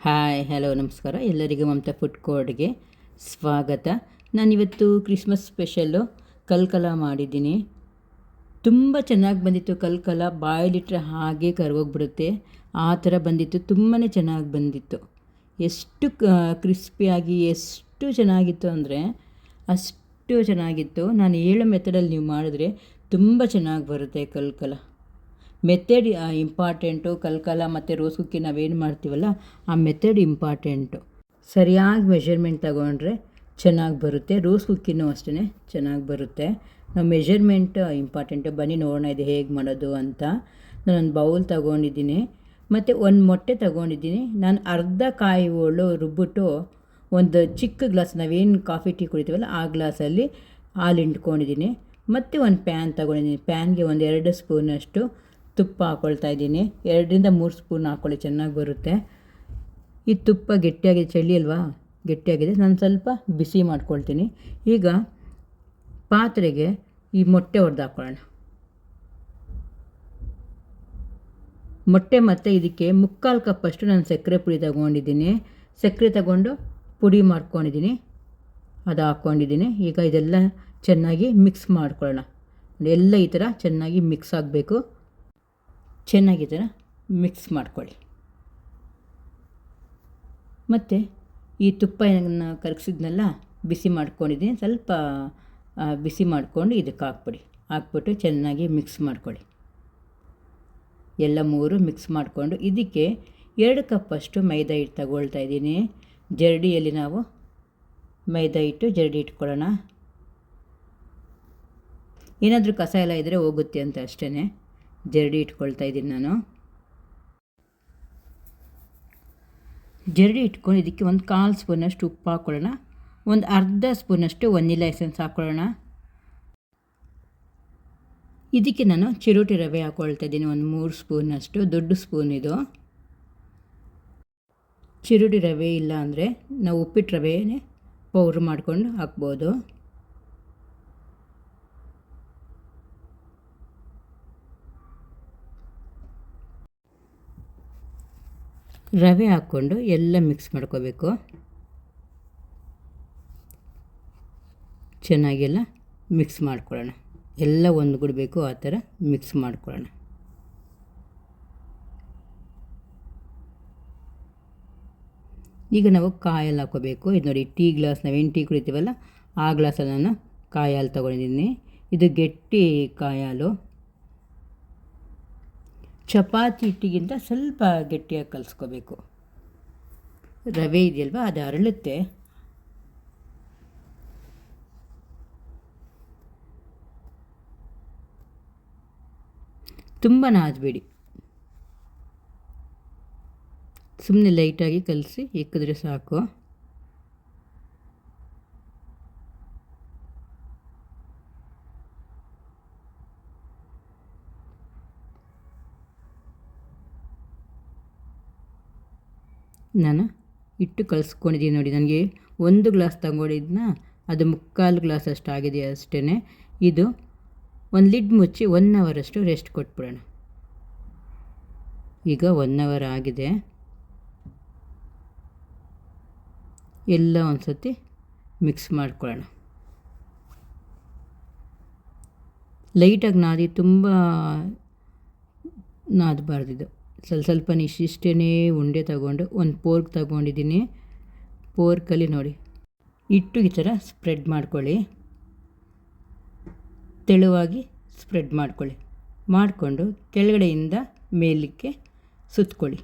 Hi, hello, ನಮಸ್ಕಾರ. ಎಲ್ಲರಿಗೂ Mamata food ಕೋರ್ಟ್ಗೆ ಸ್ವಾಗತ. ನಾನಿವತ್ತು ಕ್ರಿಸ್ಮಸ್ ಸ್ಪೆಷಲ್ಲು ಕಲ್ಕಲ ಮಾಡಿದ್ದೀನಿ. ತುಂಬ ಚೆನ್ನಾಗಿ ಬಂದಿತ್ತು ಕಲ್ಕಲ. ಬಾಯಲ್ಲಿಟ್ಟರೆ ಹಾಗೆ ಕರ್ಗೋಗ್ಬಿಡುತ್ತೆ. ಆ ಥರ ಬಂದಿತ್ತು. ತುಂಬಾ ಚೆನ್ನಾಗಿ ಬಂದಿತ್ತು. ಎಷ್ಟು ಕ್ರಿಸ್ಪಿಯಾಗಿ ಎಷ್ಟು ಚೆನ್ನಾಗಿತ್ತು ಅಂದರೆ ಅಷ್ಟು ಚೆನ್ನಾಗಿತ್ತು. ನಾನು ಹೇಳೋ ಮೆಥಡಲ್ಲಿ ನೀವು ಮಾಡಿದ್ರೆ ತುಂಬ ಚೆನ್ನಾಗಿ ಬರುತ್ತೆ ಕಲ್ಕಲ. ಮೆಥಡ್ ಇಂಪಾರ್ಟೆಂಟು, ಕಲ್ಕಲ ಮತ್ತು ರೋಸ್ ಕುಕ್ಕಿ ನಾವೇನು ಮಾಡ್ತೀವಲ್ಲ, ಆ ಮೆಥಡ್ ಇಂಪಾರ್ಟೆಂಟು. ಸರಿಯಾಗಿ ಮೆಷರ್ಮೆಂಟ್ ತಗೊಂಡ್ರೆ ಚೆನ್ನಾಗಿ ಬರುತ್ತೆ. ರೋಸ್ ಕುಕ್ಕಿನೂ ಅಷ್ಟೇ ಚೆನ್ನಾಗಿ ಬರುತ್ತೆ. ನಾವು ಮೆಷರ್ಮೆಂಟ್ ಇಂಪಾರ್ಟೆಂಟು, ಬನ್ನಿ ನೋಡೋಣ ಇದು ಹೇಗೆ ಮಾಡೋದು ಅಂತ ನಾನೊಂದು ಬೌಲ್ ತಗೊಂಡಿದ್ದೀನಿ. ಮತ್ತು ಒಂದು ಮೊಟ್ಟೆ ತಗೊಂಡಿದ್ದೀನಿ. ನಾನು ಅರ್ಧ ಕಾಯಿ ಹೋಳು ರುಬ್ಬಿಟ್ಟು ಒಂದು ಚಿಕ್ಕ ಗ್ಲಾಸ್, ನಾವೇನು ಕಾಫಿ, ಟೀ ಕುಡಿತೀವಲ್ಲ, ಆ ಗ್ಲಾಸಲ್ಲಿ ಹಾಲು ಹಿಂಡ್ಕೊಂಡಿದ್ದೀನಿ. ಮತ್ತು ಒಂದು ಪ್ಯಾನ್ ತೊಗೊಂಡಿದ್ದೀನಿ. ಪ್ಯಾನ್ಗೆ ಒಂದು ಎರಡು ಸ್ಪೂನಷ್ಟು ತುಪ್ಪ ಹಾಕ್ಕೊಳ್ತಾ ಇದ್ದೀನಿ. ಎರಡರಿಂದ ಮೂರು ಸ್ಪೂನ್ ಹಾಕ್ಕೊಳ್ಳಿ ಚೆನ್ನಾಗಿ ಬರುತ್ತೆ. ಈ ತುಪ್ಪ ಗಟ್ಟಿಯಾಗಿದೆ, ಚಳಿ ಅಲ್ವಾ? ಗಟ್ಟಿಯಾಗಿದೆ. ನಾನು ಸ್ವಲ್ಪ ಬಿಸಿ ಮಾಡ್ಕೊಳ್ತೀನಿ. ಈಗ ಪಾತ್ರೆಗೆ ಈ ಮೊಟ್ಟೆ ಹೊಡೆದು ಹಾಕ್ಕೊಳ್ಳೋಣ ಮೊಟ್ಟೆ ಮತ್ತು ಇದಕ್ಕೆ ಮುಕ್ಕಾಲು ಕಪ್ಪಷ್ಟು ನಾನು ಸಕ್ಕರೆ ಪುಡಿ ತಗೊಂಡಿದ್ದೀನಿ. ಸಕ್ಕರೆ ತಗೊಂಡು ಪುಡಿ ಮಾಡ್ಕೊಂಡಿದ್ದೀನಿ. ಅದು ಹಾಕ್ಕೊಂಡಿದ್ದೀನಿ ಈಗ ಇದೆಲ್ಲ ಚೆನ್ನಾಗಿ ಮಿಕ್ಸ್ ಮಾಡ್ಕೊಳ್ಳೋಣ. ಎಲ್ಲ ಈ ಥರ ಚೆನ್ನಾಗಿ ಮಿಕ್ಸ್ ಆಗಬೇಕು. ಚೆನ್ನಾಗಿ ಮಿಕ್ಸ್ ಮಾಡ್ಕೊಳ್ಳಿ. ಮತ್ತು ಈ ತುಪ್ಪ ಏನನ್ನ ಕರಗಿಸಿದ್ನೆಲ್ಲ, ಬಿಸಿ ಮಾಡ್ಕೊಂಡಿದ್ದೀನಿ. ಸ್ವಲ್ಪ ಬಿಸಿ ಮಾಡಿಕೊಂಡು ಇದಕ್ಕೆ ಹಾಕ್ಬಿಡಿ. ಹಾಕ್ಬಿಟ್ಟು ಚೆನ್ನಾಗಿ ಮಿಕ್ಸ್ ಮಾಡ್ಕೊಳ್ಳಿ. ಎಲ್ಲ ಮೂರು ಮಿಕ್ಸ್ ಮಾಡಿಕೊಂಡು ಇದಕ್ಕೆ ಎರಡು ಕಪ್ಪಷ್ಟು ಮೈದಾ ಹಿಟ್ಟು ತಗೊಳ್ತಾ ಇದ್ದೀನಿ. ಜರಡಿಯಲ್ಲಿ ನಾವು ಮೈದಾ ಹಿಟ್ಟು, ಜರಡಿ ಇಟ್ಕೊಳ್ಳೋಣ. ಏನಾದರೂ ಕಸ ಎಲ್ಲ ಇದ್ದರೆ ಹೋಗುತ್ತೆ ಅಂತ ಅಷ್ಟೇ ಜರಡಿ ಇಟ್ಕೊಳ್ತಾ ಇದ್ದೀನಿ ನಾನು. ಜರಡಿ ಇಟ್ಕೊಂಡು ಇದಕ್ಕೆ ಒಂದು ಕಾಲು ಸ್ಪೂನಷ್ಟು ಉಪ್ಪು ಹಾಕ್ಕೊಳ್ಳೋಣ ಒಂದು ಅರ್ಧ ಸ್ಪೂನಷ್ಟು ವನಿಲಾ ಎಸೆನ್ಸ್ ಹಾಕ್ಕೊಳ್ಳೋಣ ಇದಕ್ಕೆ ನಾನು ಚಿರೋಟಿ ರವೆ ಹಾಕ್ಕೊಳ್ತಾ ಇದ್ದೀನಿ. ಒಂದು ಮೂರು ಸ್ಪೂನಷ್ಟು, ದೊಡ್ಡ ಸ್ಪೂನ್ ಇದು. ಚಿರೋಟಿ ರವೆ ಇಲ್ಲ ಅಂದರೆ ನಾವು ಉಪ್ಪಿಟ್ಟು ರವೆನೇ ಪೌಡ್ರ್ ಮಾಡಿಕೊಂಡು ಹಾಕ್ಬೋದು. ರವೆ ಹಾಕ್ಕೊಂಡು ಎಲ್ಲ ಮಿಕ್ಸ್ ಮಾಡ್ಕೋಬೇಕು. ಚೆನ್ನಾಗೆಲ್ಲ ಮಿಕ್ಸ್ ಮಾಡ್ಕೊಳ್ಳೋಣ. ಎಲ್ಲ ಒಂದುಗೂಡಬೇಕು, ಆ ಥರ ಮಿಕ್ಸ್ ಮಾಡ್ಕೊಳ್ಳೋಣ. ಈಗ ನಾವು ಕಾಯಲ್ಲಿ ಹಾಕೋಬೇಕು ಇದು ನೋಡಿ, ಟೀ ಗ್ಲಾಸ್, ನಾವೇನು ಟೀ ಕುಡಿತೀವಲ್ಲ, ಆ ಗ್ಲಾಸಲ್ಲಿ ನಾನು ಕಾಯಿ ಹಾಲು ತೊಗೊಂಡಿದ್ದೀನಿ. ಇದು ಗಟ್ಟಿ ಕಾಯಿ ಹಾಲು ಚಪಾತಿ ಹಿಟ್ಟಿಗಿಂತ ಸ್ವಲ್ಪ ಗಟ್ಟಿಯಾಗಿ ಕಲಿಸ್ಕೋಬೇಕು. ರವೆ ಇದೆಯಲ್ವ? ಅದು ಅರಳುತ್ತೆ. ತುಂಬ ನಾದಬೇಡಿ ಸುಮ್ಮನೆ ಲೈಟಾಗಿ ಕಲಸಿ ಇಕ್ಕಿದ್ರೆ ಸಾಕು. ನಾನು ಇಟ್ಟು ಕಲಿಸ್ಕೊಂಡಿದ್ದೀನಿ ನೋಡಿ, ನನಗೆ ಒಂದು ಗ್ಲಾಸ್ ತಗೊಂಡಿದ್ದನ್ನ ಅದು ಮುಕ್ಕಾಲು ಗ್ಲಾಸ್ ಅಷ್ಟು ಆಗಿದೆ ಅಷ್ಟೇ ಇದು ಒಂದು ಲಿಡ್ ಮುಚ್ಚಿ ಒನ್ ಅವರಷ್ಟು ರೆಸ್ಟ್ ಕೊಟ್ಬಿಡೋಣ. ಈಗ ಒನ್ ಅವರ್ ಆಗಿದೆ. ಎಲ್ಲ ಒಂದು ಸತಿ ಮಿಕ್ಸ್ ಮಾಡ್ಕೊಳ್ಳೋಣ ಲೈಟಾಗಿ ನಾದಿ, ತುಂಬ ನಾದಬಾರ್ದಿದ್ದು ಸ್ವಲ್ಪ ಸ್ವಲ್ಪ ಇಷ್ಟಿಷ್ಟೇ ಉಂಡೆ ತಗೊಂಡು ಒಂದು ಪೋರ್ಕ್ ತಗೊಂಡಿದ್ದೀನಿ. ಪೋರ್ಕಲ್ಲಿ ನೋಡಿ. ಇಟ್ಟು ಈ ಥರ ಸ್ಪ್ರೆಡ್ ಮಾಡ್ಕೊಳ್ಳಿ. ತೆಳುವಾಗಿ ಸ್ಪ್ರೆಡ್ ಮಾಡ್ಕೊಳ್ಳಿ. ಮಾಡಿಕೊಂಡು ಕೆಳಗಡೆಯಿಂದ ಮೇಲಕ್ಕೆ ಸುತ್ಕೊಳ್ಳಿ.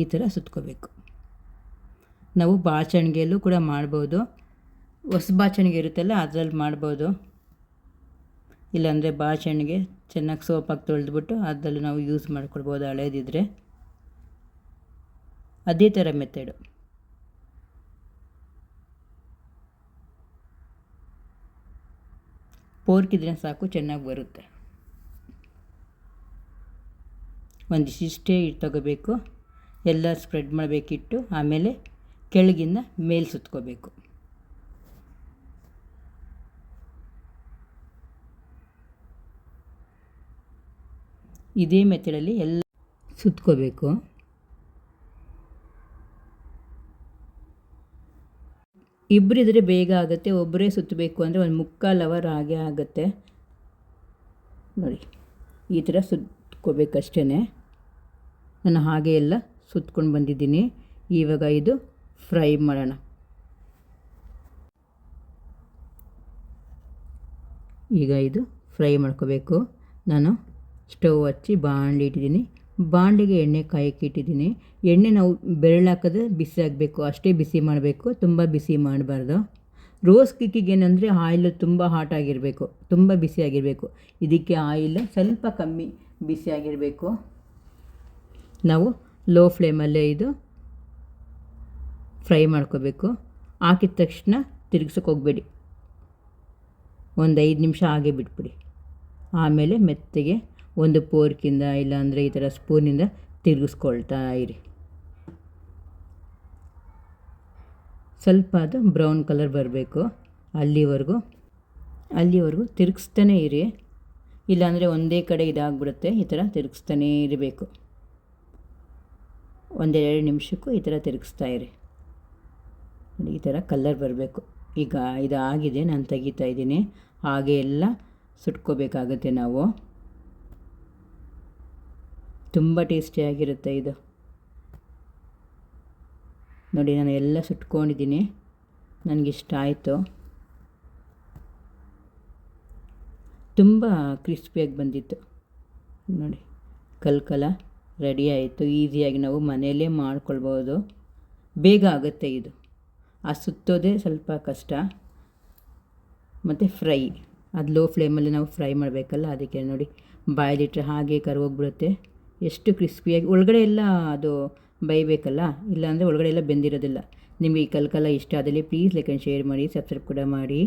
ಈ ಥರ ಸುತ್ಕೋಬೇಕು. ನಾವು ಬಾಚಣಿಗೆಯಲ್ಲೂ ಕೂಡ ಮಾಡ್ಬೋದು. ಹೊಸ ಬಾಚಣಿಗೆ ಇರುತ್ತಲ್ಲ, ಅದರಲ್ಲಿ ಮಾಡ್ಬೋದು. ಇಲ್ಲಾಂದರೆ ಬಾಳೆಹಣ್ಣಿಗೆ ಚೆನ್ನಾಗಿ ಸೋಪಾಗಿ ತೊಳೆದ್ಬಿಟ್ಟು ಅದರಲ್ಲಿ ನಾವು ಯೂಸ್ ಮಾಡ್ಕೊಳ್ಬೋದು ಹಳೇದಿದ್ರೆ. ಅದೇ ಥರ ಮೆಥಡು ಪೋರ್ಕ್ ಇದ್ರೆ ಸಾಕು, ಚೆನ್ನಾಗಿ ಬರುತ್ತೆ. ಒಂದಿಷ್ಟೇ ಇಟ್ಟು ತಗೋಬೇಕು. ಎಲ್ಲ ಸ್ಪ್ರೆಡ್ ಮಾಡಬೇಕಿಟ್ಟು ಆಮೇಲೆ ಕೆಳಗಿಂದ ಮೇಲೆ ಸುತ್ಕೋಬೇಕು. ಇದೇ ಮೆಥಡಲ್ಲಿ ಎಲ್ಲ ಸುತ್ಕೋಬೇಕು. ಇಬ್ಬರಿದ್ರೆ ಬೇಗ ಆಗುತ್ತೆ ಒಬ್ಬರೇ ಸುತ್ತಬೇಕು ಅಂದರೆ ಒಂದು ಮುಕ್ಕಾಲು ಅವರ್ ಹಾಗೆ ಆಗುತ್ತೆ. ನೋಡಿ, ಈ ಥರ ಸುತ್ಕೋಬೇಕಷ್ಟೇ ನಾನು ಹಾಗೆ ಎಲ್ಲ ಸುತ್ಕೊಂಡು ಬಂದಿದ್ದೀನಿ. ಇವಾಗ ಇದು ಫ್ರೈ ಮಾಡೋಣ. ಈಗ ಇದು ಫ್ರೈ ಮಾಡ್ಕೋಬೇಕು. ನಾನು ಸ್ಟವ್ ಹಚ್ಚಿ ಬಾಣಲಿ ಇಟ್ಟಿದ್ದೀನಿ. ಬಾಣಲಿಗೆ ಎಣ್ಣೆ ಕಾಯಕ್ಕೆ ಇಟ್ಟಿದ್ದೀನಿ. ಎಣ್ಣೆ ನಾವು ಬೆರಳು ಹಾಕಿದ್ರೆ ಬಿಸಿ ಆಗಬೇಕು. ಅಷ್ಟೇ ಬಿಸಿ ಮಾಡಬೇಕು. ತುಂಬ ಬಿಸಿ ಮಾಡಬಾರ್ದು. ರೋಸ್ ಕಿಕ್ಕಿಗೆ ಏನಂದರೆ ಆಯಿಲ್ ತುಂಬ ಹಾಟ್ ಆಗಿರಬೇಕು. ತುಂಬ ಬಿಸಿಯಾಗಿರಬೇಕು ಇದಕ್ಕೆ ಆಯಿಲ್ ಸ್ವಲ್ಪ ಕಮ್ಮಿ ಬಿಸಿಯಾಗಿರಬೇಕು ನಾವು ಲೋ ಫ್ಲೇಮಲ್ಲೇ ಇದು ಫ್ರೈ ಮಾಡ್ಕೋಬೇಕು. ಹಾಕಿದ ತಕ್ಷಣ ತಿರುಗ್ಸೋಕೆ ಹೋಗಬೇಡಿ. ಒಂದು ಐದು ನಿಮಿಷ ಹಾಗೆ ಬಿಟ್ಬಿಡಿ. ಆಮೇಲೆ ಮೆತ್ತಗೆ ಒಂದು ಪೋರ್ಕಿಂದ ಇಲ್ಲಾಂದರೆ ಈ ಥರ ಸ್ಪೂನಿಂದ ತಿರುಗಿಸ್ಕೊಳ್ತಾ ಇರಿ. ಸ್ವಲ್ಪ ಅದು ಬ್ರೌನ್ ಕಲರ್ ಬರಬೇಕು ಅಲ್ಲಿವರೆಗೂ. ಅಲ್ಲಿವರೆಗೂ ತಿರುಗಿಸ್ತಾನೇ ಇರಿ. ಇಲ್ಲಾಂದರೆ ಒಂದೇ ಕಡೆ ಇದಾಗ್ಬಿಡುತ್ತೆ, ಈ ಥರ ತಿರುಗಿಸ್ತಾನೇ ಇರಬೇಕು. ಒಂದೆರಡು ನಿಮಿಷಕ್ಕೂ ಈ ಥರ ತಿರುಗಿಸ್ತಾ ಇರಿ. ಈ ಥರ ಕಲರ್ ಬರಬೇಕು. ಈಗ ಇದಾಗಿದೆ, ನಾನು ತೆಗಿತಾ ಇದ್ದೀನಿ. ಹಾಗೆ ಎಲ್ಲ ಸುಟ್ಕೋಬೇಕಾಗುತ್ತೆ ನಾವು. ತುಂಬ ಟೇಸ್ಟಿಯಾಗಿರುತ್ತೆ ಇದು. ನೋಡಿ, ನಾನು ಎಲ್ಲ ಸುಟ್ಕೊಂಡಿದ್ದೀನಿ. ನನಗಿಷ್ಟ ಆಯಿತು. ತುಂಬ ಕ್ರಿಸ್ಪಿಯಾಗಿ ಬಂದಿತ್ತು. ನೋಡಿ, ಕಲ್ಕಲ ರೆಡಿ ಆಯಿತು. ಈಸಿಯಾಗಿ ನಾವು ಮನೆಯಲ್ಲೇ ಮಾಡ್ಕೊಳ್ಬೋದು. ಬೇಗ ಆಗುತ್ತೆ ಇದು. ಆ ಸುತ್ತೋದೇ ಸ್ವಲ್ಪ ಕಷ್ಟ. ಮತ್ತು ಫ್ರೈ ಅದು ಲೋ ಫ್ಲೇಮಲ್ಲಿ ನಾವು ಫ್ರೈ ಮಾಡಬೇಕಲ್ಲ, ಅದಕ್ಕೆ ನೋಡಿ ಬಾಯಲ್ಲಿಟ್ಟರೆ ಹಾಗೆ ಕರ್ಗೋಗ್ಬಿಡುತ್ತೆ. ಎಷ್ಟು ಕ್ರಿಸ್ಪಿಯಾಗಿ, ಒಳಗಡೆ ಎಲ್ಲ ಅದು ಬೈಬೇಕಲ್ಲ? ಇಲ್ಲಾಂದರೆ ಒಳಗಡೆ ಎಲ್ಲ ಬೆಂದಿರೋದಿಲ್ಲ. ನಿಮಗೆ ಈ ಕಲ್ಕಲ ಇಷ್ಟ ಆದಲ್ಲಿ ಪ್ಲೀಸ್ ಲೈಕ್ ಆ್ಯಂಡ್ ಶೇರ್ ಮಾಡಿ ಸಬ್ಸ್ಕ್ರೈಬ್ ಕೂಡ ಮಾಡಿ.